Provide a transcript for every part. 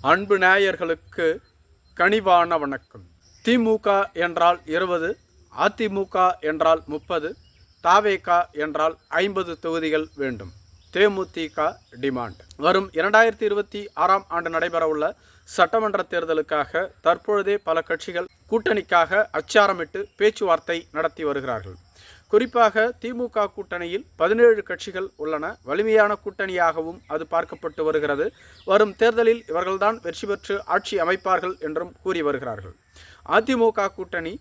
அன்பு நேயர்களுக்கு கனிவான வணக்கம். திமுக என்றால் இருபது அதிமுக என்றால் முப்பது தாவேகா என்றால் ஐம்பது தொகுதிகள் வேண்டும். தேமுதிக டிமாண்ட். வரும் இரண்டாயிரத்தி இருபத்தி ஆறாம் ஆண்டு நடைபெறவுள்ள சட்டமன்ற தேர்தலுக்காக தற்பொழுதே பல கட்சிகள் கூட்டணிக்காக அச்சாரமிட்டு பேச்சுவார்த்தை நடத்தி வருகிறார்கள். குறிப்பாக திமுக கூட்டணியில் பதினேழு கட்சிகள் உள்ளன. வலிமையான கூட்டணியாகவும் அது பார்க்கப்பட்டு வருகிறது. வரும் தேர்தலில் இவர்கள்தான் வெற்றி பெற்று ஆட்சி அமைப்பார்கள் என்றும் கூறி வருகிறார்கள். அதிமுக கூட்டணி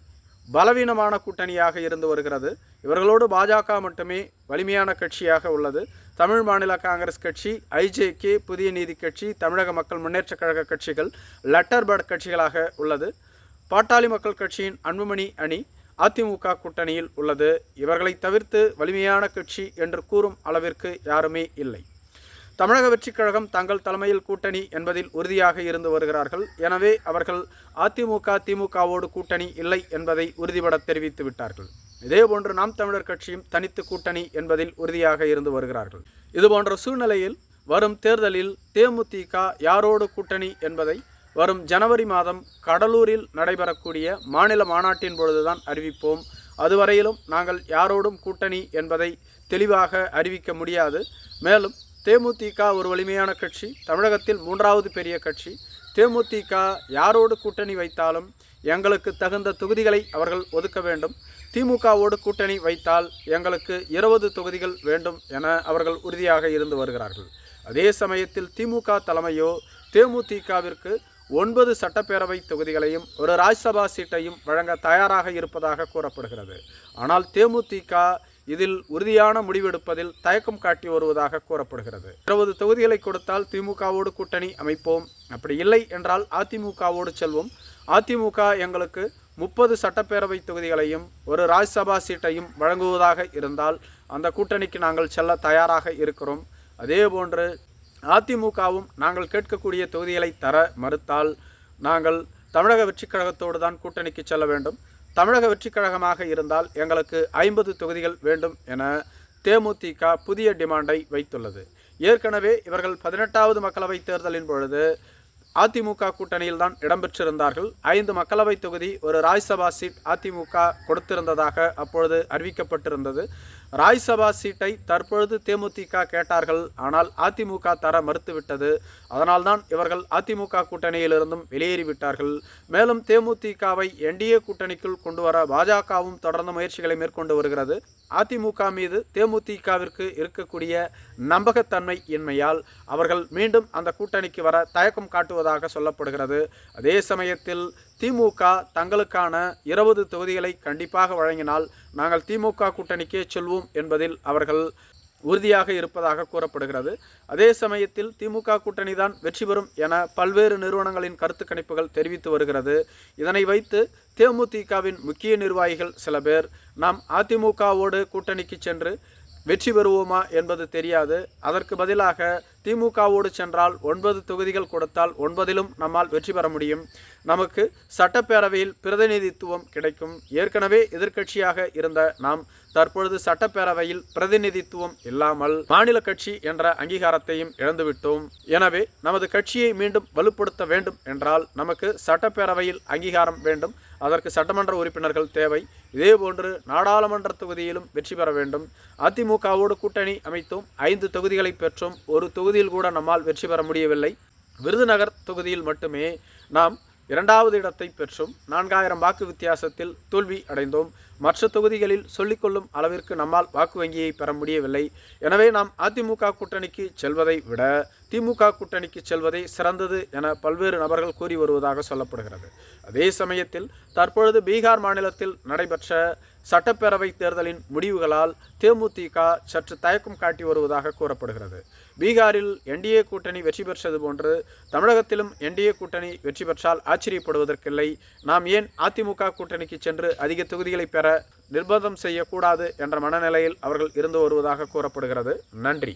பலவீனமான கூட்டணியாக இருந்து வருகிறது. இவர்களோடு பாஜக மட்டுமே வலிமையான கட்சியாக உள்ளது. தமிழ் மாநில காங்கிரஸ் கட்சி ஐஜேகே புதிய நீதி கட்சி தமிழக மக்கள் முன்னேற்றக் கழக கட்சிகள் லெட்டர் பேர்ட் கட்சிகளாக உள்ளது. பாட்டாளி மக்கள் கட்சியின் அன்புமணி அணி அதிமுக கூட்டணியில் உள்ளது. இவர்களை தவிர்த்து வலிமையான கட்சி என்று கூறும் அளவிற்கு யாருமே இல்லை. தமிழக வெற்றிக் கழகம் தங்கள் தலைமையில் கூட்டணி என்பதில் உறுதியாக இருந்து வருகிறார்கள். எனவே அவர்கள் அதிமுக திமுகவோடு கூட்டணி இல்லை என்பதை உறுதிபட தெரிவித்து விட்டார்கள். இதேபோன்று நாம் தமிழர் கட்சியும் தனித்து கூட்டணி என்பதில் உறுதியாக இருந்து வருகிறார்கள். இதுபோன்ற சூழ்நிலையில் வரும் தேர்தலில் தேமுதிக யாரோடு கூட்டணி என்பதை வரும் ஜனவரி மாதம் கடலூரில் நடைபெறக்கூடிய மாநில மாநாட்டின் பொழுதுதான் அறிவிப்போம். அதுவரையிலும் நாங்கள் யாரோடும் கூட்டணி என்பதை தெளிவாக அறிவிக்க முடியாது. மேலும் தேமுதிக ஒரு வலிமையான கட்சி தமிழகத்தில் மூன்றாவது பெரிய கட்சி. தேமுதிக யாரோடு கூட்டணி வைத்தாலும் எங்களுக்கு தகுந்த தொகுதிகளை அவர்கள் ஒதுக்க வேண்டும். திமுகவோடு கூட்டணி வைத்தால் எங்களுக்கு இருபது தொகுதிகள் வேண்டும் என அவர்கள் உறுதியாக இருந்து வருகிறார்கள். அதே சமயத்தில் திமுக தலைமையோ தேமுதிகவிற்கு ஒன்பது சட்டப்பேரவை தொகுதிகளையும் ஒரு ராஜ்சபா சீட்டையும் வழங்க தயாராக இருப்பதாக கூறப்படுகிறது. ஆனால் தேமுதிக இதில் உறுதியான முடிவெடுப்பதில் தயக்கம் காட்டி வருவதாக கூறப்படுகிறது. இருபது தொகுதிகளை கொடுத்தால் திமுகவோடு கூட்டணி அமைப்போம். அப்படி இல்லை என்றால் அதிமுகவோடு செல்வோம். அதிமுக எங்களுக்கு முப்பது சட்டப்பேரவை தொகுதிகளையும் ஒரு ராஜ்சபா சீட்டையும் வழங்குவதாக இருந்தால் அந்த கூட்டணிக்கு நாங்கள் செல்ல தயாராக இருக்கிறோம். அதேபோன்று அதிமுகவும் நாங்கள் கேட்கக்கூடிய தொகுதிகளை தர மறுத்தால் நாங்கள் தமிழக வெற்றிக் கழகத்தோடு தான் கூட்டணிக்கு செல்ல வேண்டும். தமிழக வெற்றிக் கழகமாக இருந்தால் எங்களுக்கு ஐம்பது தொகுதிகள் வேண்டும் என தேமுதிக புதிய டிமாண்டை வைத்துள்ளது. ஏற்கனவே இவர்கள் பதினெட்டாவது மக்களவைத் தேர்தலின் பொழுது அதிமுக கூட்டணியில் தான் இடம்பெற்றிருந்தார்கள். ஐந்து மக்களவை தொகுதி ஒரு ராஜ்சபா சீட் அதிமுக கொடுத்திருந்ததாக அப்பொழுது அறிவிக்கப்பட்டிருந்தது. ராஜ்சபா சீட்டை தற்பொழுது தேமுதிக கேட்டார்கள். ஆனால் அதிமுக தர மறுத்துவிட்டது. அதனால்தான் இவர்கள் அதிமுக கூட்டணியிலிருந்தும் வெளியேறிவிட்டார்கள். மேலும் தேமுதிகவை என்டிஏ கூட்டணிக்குள் கொண்டு வர பாஜகவும் தொடர்ந்து முயற்சிகளை மேற்கொண்டு வருகிறது. அதிமுக மீது தேமுதிகவிற்கு இருக்கக்கூடிய நம்பகத்தன்மை இன்மையால் அவர்கள் மீண்டும் அந்த கூட்டணிக்கு வர தயக்கம் காட்டுவதாக சொல்லப்படுகிறது. அதே சமயத்தில் திமுக தங்களுக்கான இருபது தொகுதிகளை கண்டிப்பாக வழங்கினால் நாங்கள் திமுக கூட்டணிக்கே செல்வோம் என்பதில் அவர்கள் உறுதியாக இருப்பதாக கூறப்படுகிறது. அதே சமயத்தில் திமுக கூட்டணி தான் வெற்றி பெறும் என பல்வேறு நிறுவனங்களின் கருத்து கணிப்புகள் தெரிவித்து வருகிறது. இதனை வைத்து தேமுதிகவின் முக்கிய நிர்வாகிகள் சில பேர் நாம் அதிமுகவோடு கூட்டணிக்கு சென்று வெற்றி பெறுவோமா என்பது தெரியாது. அதற்கு பதிலாக திமுகவோடு சென்றால் ஒன்பது தொகுதிகள் கொடுத்தால் ஒன்பதிலும் நம்மால் வெற்றி பெற முடியும். நமக்கு சட்டப்பேரவையில் பிரதிநிதித்துவம் கிடைக்கும். ஏற்கனவே எதிர்க்கட்சியாக இருந்த நாம் தற்பொழுது சட்டப்பேரவையில் பிரதிநிதித்துவம் இல்லாமல் மாநில கட்சி என்ற அங்கீகாரத்தையும் இழந்துவிட்டோம். எனவே நமது கட்சியை மீண்டும் வலுப்படுத்த வேண்டும் என்றால் நமக்கு சட்டப்பேரவையில் அங்கீகாரம் வேண்டும். அதற்கு சட்டமன்ற உறுப்பினர்கள் தேவை. இதேபோன்று நாடாளுமன்ற தொகுதியிலும் வெற்றி பெற வேண்டும். அதிமுகவோடு கூட்டணி அமைத்தும். ஐந்து தொகுதிகளை பெற்றும். ஒரு தொகுதி தொகுதியில் கூட நம்மால் வெற்றி பெற முடியவில்லை. விருதுநகர் தொகுதியில் மட்டுமே நாம் இரண்டாவது இடத்தை பெற்றும். நான்காயிரம் வாக்கு வித்தியாசத்தில் தோல்வி அடைந்தோம். மற்ற தொகுதிகளில் சொல்லிக்கொள்ளும் அளவிற்கு நம்மால் வாக்கு வங்கியை பெற முடியவில்லை. எனவே நாம் அதிமுக கூட்டணிக்கு செல்வதை விட திமுக கூட்டணிக்கு செல்வதே சிறந்தது என பல்வேறு நபர்கள் கூறி வருவதாக சொல்லப்படுகிறது. அதே சமயத்தில் தற்பொழுது பீகார் மாநிலத்தில் நடைபெற்ற சட்டப்பேரவை தேர்தலின் முடிவுகளால் தேமுதிக சற்று தயக்கம் காட்டி வருவதாக கூறப்படுகிறது. பீகாரில் என்டிஏ கூட்டணி வெற்றி பெற்றது போன்று தமிழகத்திலும் என்டிஏ கூட்டணி வெற்றி பெற்றால் ஆச்சரியப்படுவதற்கில்லை. நாம் ஏன் அதிமுக கூட்டணிக்கு சென்று அதிக தொகுதிகளை பெற நிர்பந்தம் செய்யக்கூடாது என்ற மனநிலையில் அவர்கள் இருந்து வருவதாக கூறப்படுகிறது. நன்றி.